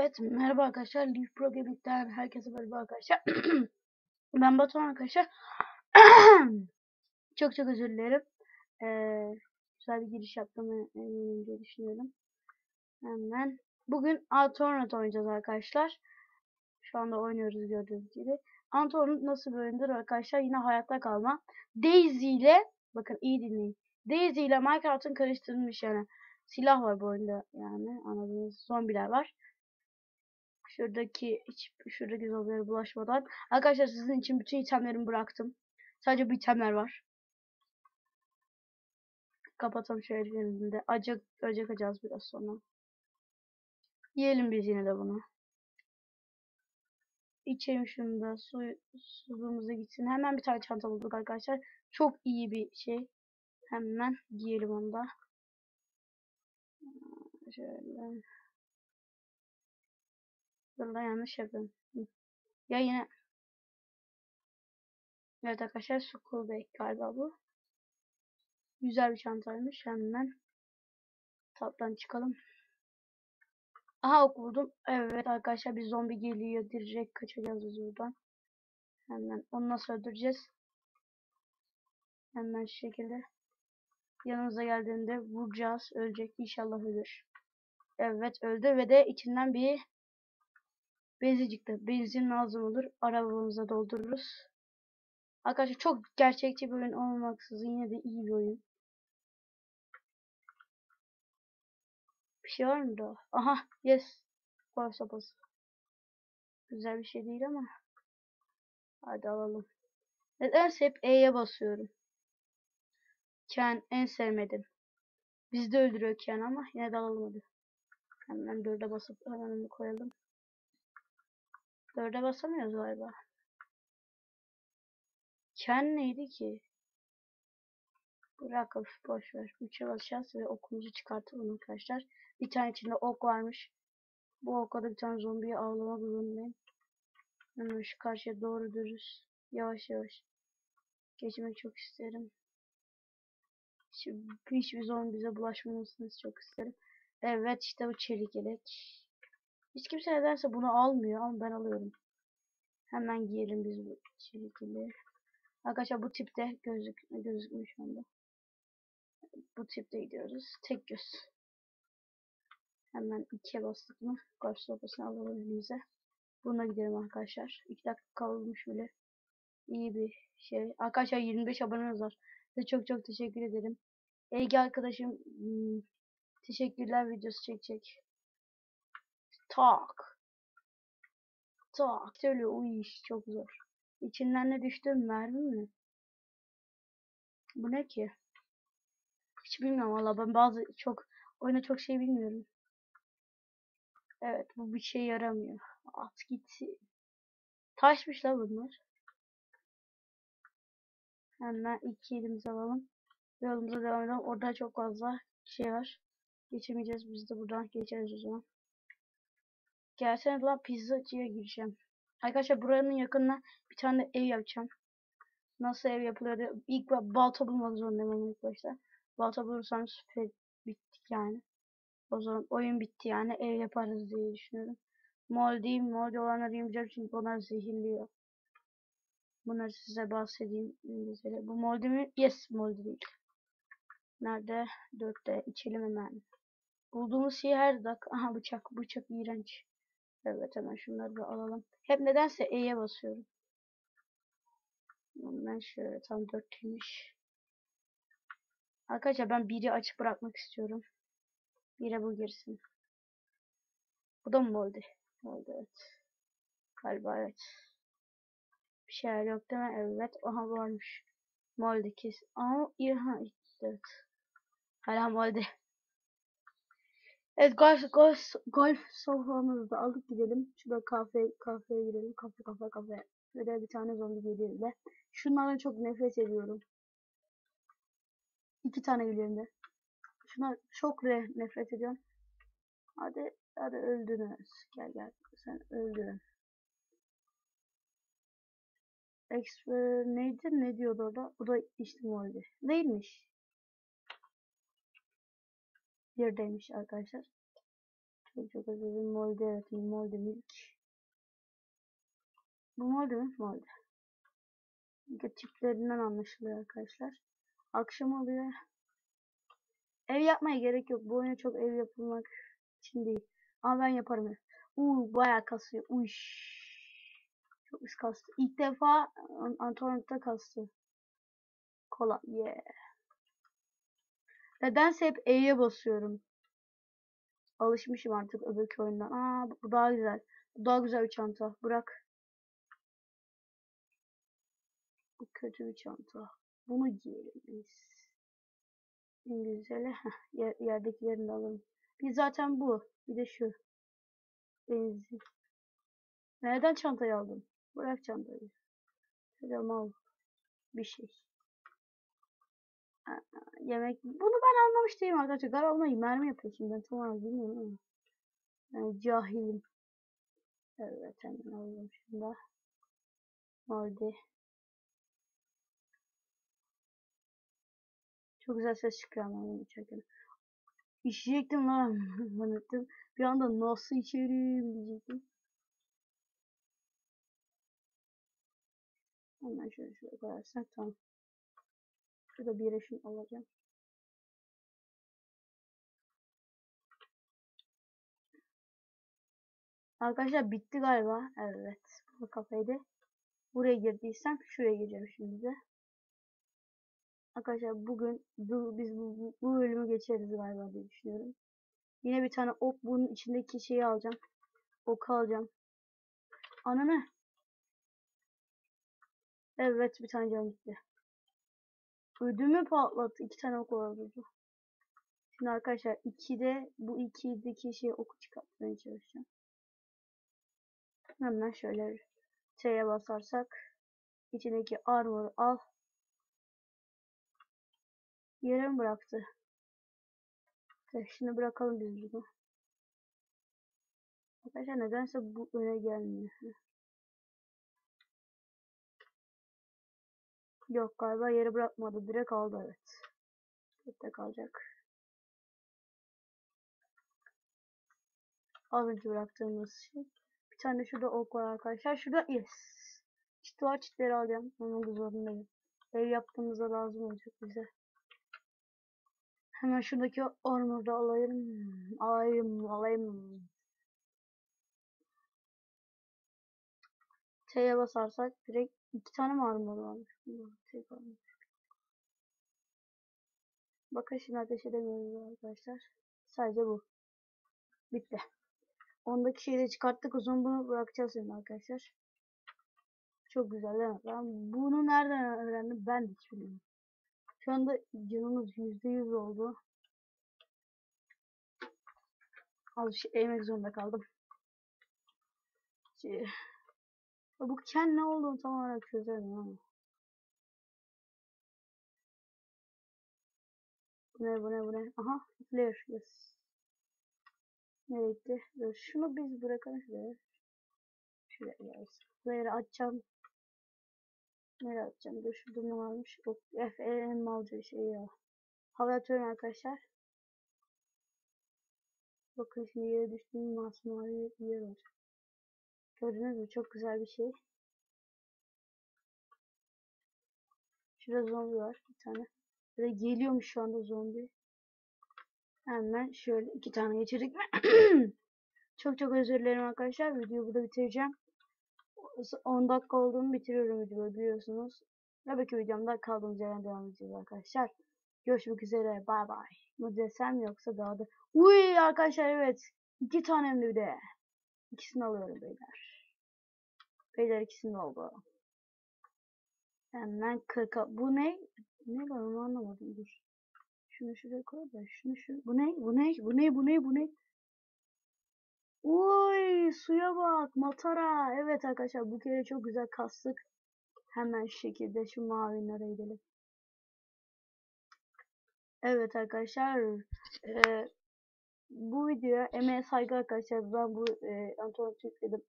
Evet, merhaba arkadaşlar. Leaf Pro Gaming'den herkese merhaba arkadaşlar. ben Batuhan arkadaşlar. çok çok özür dilerim. Ee, güzel bir giriş yaptığımı eminim diye düşünüyorum. Hemen. Bugün Antornat oynayacağız arkadaşlar. Şu anda oynuyoruz gördüğünüz gibi. Antornat nasıl bir oyundur arkadaşlar? Yine hayatta kalma. Daisy ile, bakın iyi dinleyin. Daisy ile Minecraft'ın karıştırılmış yani. Silah var bu oyunda yani anladığınız zombiler var. Şuradaki hiç şuradaki zombilere bulaşmadan. Arkadaşlar sizin için bütün itemlerimi bıraktım. Sadece bu itemler var. Kapatalım şöyle elinde. Acık acıkacağız biraz sonra. Yiyelim biz yine de bunu. İçelim şunu da. Su, suyumuza gitsin. Hemen bir tane çanta bulduk arkadaşlar. Çok iyi bir şey. Hemen giyelim onu da. Şöyle. Burada yanlış yapıyorum. Ya yine. Evet arkadaşlar School Bag galiba bu. Güzel bir çantaymış. Hemen tattan çıkalım. Aha ok buldum. Evet arkadaşlar bir zombi geliyor. Direkt kaçacağız biz buradan. Hemen onu nasıl öldüreceğiz? Hemen şu şekilde. Yanımıza geldiğinde vuracağız. Ölecek. İnşallah ölür. Evet öldü ve de içinden bir benzin çıktı. Benzin lazım olur. Arabamıza doldururuz. Arkadaşlar çok gerçekçi bir oyun olmaksızın yine de iyi bir oyun. Bir şey var mı da? Aha yes. Golf sopası. Güzel bir şey değil ama. Hadi alalım. Nedense hep E'ye basıyorum. Ken en sevmedim. Bizde öldürüyor Ken ama yine de alalım hadi. Hemen dörde basıp hemen koyalım. Dörde basamıyoruz galiba. Ken neydi ki? Bırak of boş ver. Üçe basacağız ve okumuzu çıkartalım arkadaşlar. Bir tane içinde ok varmış. Bu oka da bir tane zombiyi avlamak zorundayım. Hemen şu karşıya doğru dürüst. Yavaş yavaş. Geçmek çok isterim. Hiç, hiçbir zombi bize bulaşmamasını çok isterim. Evet işte bu çelik yelek. Hiç kimse nedense bunu almıyor ama ben alıyorum. Hemen giyelim biz bu yeleği. Arkadaşlar bu tipte gözük gözükmüyor şu anda. Bu tipte gidiyoruz. Tek göz. Hemen ikiye bastık mı? Golf sopasını alalım elimize. Buna gidelim arkadaşlar. 2 dakika kalmış bile. İyi bir şey. Arkadaşlar 25 abonemiz var. Size çok çok teşekkür ederim. Ege arkadaşım hmm, teşekkürler videosu çekecek. Tak. Tak. Söyle o iş çok zor. İçinden ne düştü? Mermi mi? Bu ne ki? Hiç bilmiyorum valla ben bazı çok oyuna çok şey bilmiyorum. Evet bu bir şey yaramıyor. At gitsin. Taşmış la bunlar. Hemen iki elimize alalım. Yolumuza devam edelim. Orada çok fazla şey var. Geçemeyeceğiz. Biz de buradan geçeriz o zaman. Gelsene lan pizzacıya gireceğim. Arkadaşlar buranın yakınına bir tane ev yapacağım. Nasıl ev yapılıyor? İlk balta bulmak zorundayım ilk başta. Balta bulursam süper bittik yani. O zaman oyun bitti yani ev yaparız diye düşünüyorum. Moldy, moldy olanları yemeyeceğim çünkü onlar zehirliyor. Bunları size bahsedeyim İngilizce'de. Bu moldy mi? Yes, moldy değil. Nerede? Dörtte. içelim hemen. Bulduğumuz şey her dakika. Aha bıçak. Bıçak iğrenç. Evet hemen şunları da alalım. Hep nedense E'ye basıyorum. Ben şöyle tam dörtlüymüş. Arkadaşlar ben biri açık bırakmak istiyorum. Bire bu girsin. Bu da mı oldu? Oldu evet. Galiba evet. Bir şeyler yok değil mi? Evet. Aha varmış. Molde kes. Aa İrhan. Evet. Hala molde. Evet golf golf golf soframızı da alıp gidelim. Şurada kafe kafeye gidelim. Kafe kafe kafe. Ve bir tane zombi geliyor de. Şunlardan çok nefret ediyorum. İki tane geliyor de. Şuna çok re nefret ediyorum. Hadi hadi öldünüz. Gel gel sen öldün. Expert neydi ne diyordu orada? O da içtim oldu. Değilmiş. Yerdeymiş arkadaşlar. Çok çok özür dilerim. Molde evet. Molde milk. Bu molde mi? Molde. Çünkü tiplerinden anlaşılıyor arkadaşlar. Akşam oluyor. Ev yapmaya gerek yok. Bu oyuna çok ev yapılmak için değil. Ama ben yaparım ev. Uuu bayağı kasıyor. Uş. Çok üst kastı. İlk defa Antonio'da kastı. Kola. Yeah. Nedense hep E'ye basıyorum. Alışmışım artık öbürki oyundan. Aa bu daha güzel. Bu daha güzel bir çanta. Bırak. Bu kötü bir çanta. Bunu giyelim biz. En güzeli. Yer, yerdekilerini de alalım. Bir zaten bu. Bir de şu. Benzin. Neden çantayı aldım? Bırak çantayı. Şöyle al. Bir şey. Yemek. Bunu ben anlamış değilim arkadaşlar. Galiba ona mermi yapıyorsun. Ben tam olarak bilmiyorum ama. Yani cahilim. Evet hemen alalım da. Hadi. Çok güzel ses çıkıyor ama onu içerken. İçecektim lan. Zannettim. Bir anda nasıl içerim diyecektim. Hemen şöyle şöyle koyarsak tamam. Şurada bir resim alacağım. Arkadaşlar bitti galiba. Evet. Bu kafaydı. Buraya girdiysem şuraya gireceğim şimdi de. Arkadaşlar bugün bu, biz bu, bu, bölümü geçeriz galiba diye düşünüyorum. Yine bir tane ok bunun içindeki şeyi alacağım. Ok alacağım. Ananı. Evet bir tane can gitti. Ödümü patlattı. İki tane ok vardı. Şimdi arkadaşlar 2'de bu 2'deki şey oku çıkartmaya çalışacağım. Hemen şöyle T'ye basarsak içindeki armor al. Yere mi bıraktı? Okay, şimdi bırakalım biz bunu. Arkadaşlar nedense bu öne gelmiyor. Yok galiba yere bırakmadı. Direkt aldı evet. Tek kalacak. Az önce bıraktığımız şey. Bir tane şurada ok var arkadaşlar. Şurada yes. Çit var çitleri alacağım. Onun zorundayım. Ev yaptığımızda lazım olacak bize. Hemen şuradaki armor'da alayım. Alayım, alayım. T'ye basarsak direkt iki tane mi varmış? Tek armor. Bakın şimdi ateş edemiyoruz arkadaşlar. Sadece bu. Bitti. Ondaki şeyi de çıkarttık. Zaman bunu bırakacağız şimdi arkadaşlar. Çok güzel değil mi? Ben bunu nereden öğrendim ben de hiç bilmiyorum. Şu anda canımız %100 oldu. Az şey eğmek zorunda kaldım. Şey, bu ken ne olduğunu tam olarak çözemedim ama. Bu ne bu ne bu ne? Aha flare yes. Nereye gitti? Şunu biz bırakalım şuraya. Şuraya gelsin. Flare'ı açacağım. Nereye atacağım? Dur şurada ne varmış? O FE'nin malca şey ya. Hava atıyorum arkadaşlar. Bakın şimdi yere düştüğüm masmavi yer var. Gördünüz mü? Çok güzel bir şey. Şurada zombi var bir tane. Ve geliyormuş şu anda zombi. Hemen şöyle iki tane geçirdik. çok çok özür dilerim arkadaşlar. Videoyu burada bitireceğim. 10 dakika olduğunu bitiriyorum videoyu biliyorsunuz. Tabii ki videomda kaldığımız yerden devam edeceğiz arkadaşlar. Görüşmek üzere. Bay bay. Bu yoksa daha da. Uy arkadaşlar evet. İki tane bir de. İkisini alıyorum beyler. Beyler ikisini oldu. Hemen 40 Bu ne? Ne var onu anlamadım. Dur. Şunu şuraya koy da. Şunu şu. Bu ne? Bu ne? Bu ne? Bu ne? Bu ne? Uy suya bak. Matara. Evet arkadaşlar bu kere çok güzel kastık. Hemen şu şekilde şu mavinlere gidelim. Evet arkadaşlar. E, bu videoya emeğe saygı arkadaşlar. Ben bu e, Antonio yükledim.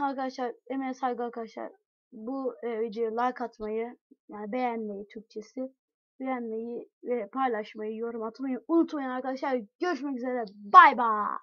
Arkadaşlar emeğe saygı arkadaşlar. Bu e, videoya like atmayı yani beğenmeyi Türkçesi beğenmeyi ve paylaşmayı, yorum atmayı unutmayın arkadaşlar. Görüşmek üzere. Bay bay.